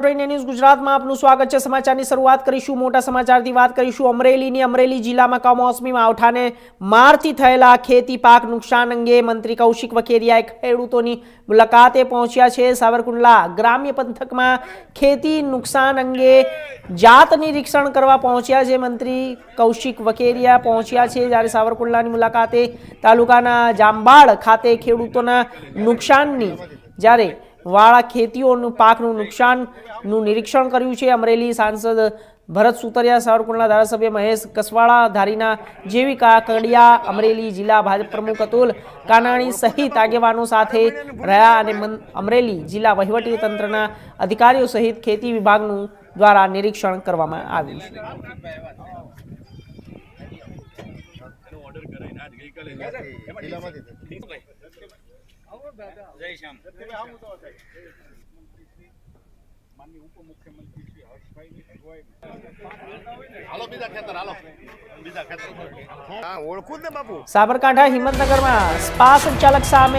News ગુજરાતમાં આપનું સ્વાગત છે. સમાચારની શરૂઆત કરીશું, મોટા સમાચારથી વાત કરીશું. અમરેલીની અમરેલી જિલ્લામાં કમોસમી માવઠાને મારથી થયેલા ખેતી પાક નુકસાન અંગે મંત્રી કૌશિક વખેરિયાએ ખેડૂતોની મુલાકાતે પહોંચ્યા છે. સાવરકુંડલા ગ્રામ્ય પંથકમાં ખેતી નુકસાન અંગે જાત નિરીક્ષણ કરવા પહોંચ્યા છે. મંત્રી કૌશિક વકેરિયા પહોંચ્યા છે. જ્યારે સાવરકુંડલાની મુલાકાતે તાલુકાના જાંબાળ ખાતે ખેડૂતોના નુકસાનની જ્યારે વાળા ખેતીઓનું, પાકનું નુકસાનનું નિરીક્ષણ કર્યું છે. અમરેલી સાંસદ ભરત સુતરિયા, સાવરકુંડલા ધારાસભ્ય મહેશ કસવાળા, ધારીના જેવી કાકડિયા અમરેલી જિલ્લા ભાજપ પ્રમુખ અતુલ કાનાણી સહિત આગેવાનો સાથે રહ્યા અને અમરેલી જિલ્લા વહીવટી તંત્રના અધિકારીઓ સહિત ખેતી વિભાગનું દ્વારા નિરીક્ષણ કરવામાં આવ્યું છે. ખેતર. હા ઓળખું જ ને બાપુ. સાબરકાંઠા હિંમતનગરમાં સ્પા સંચાલક સામે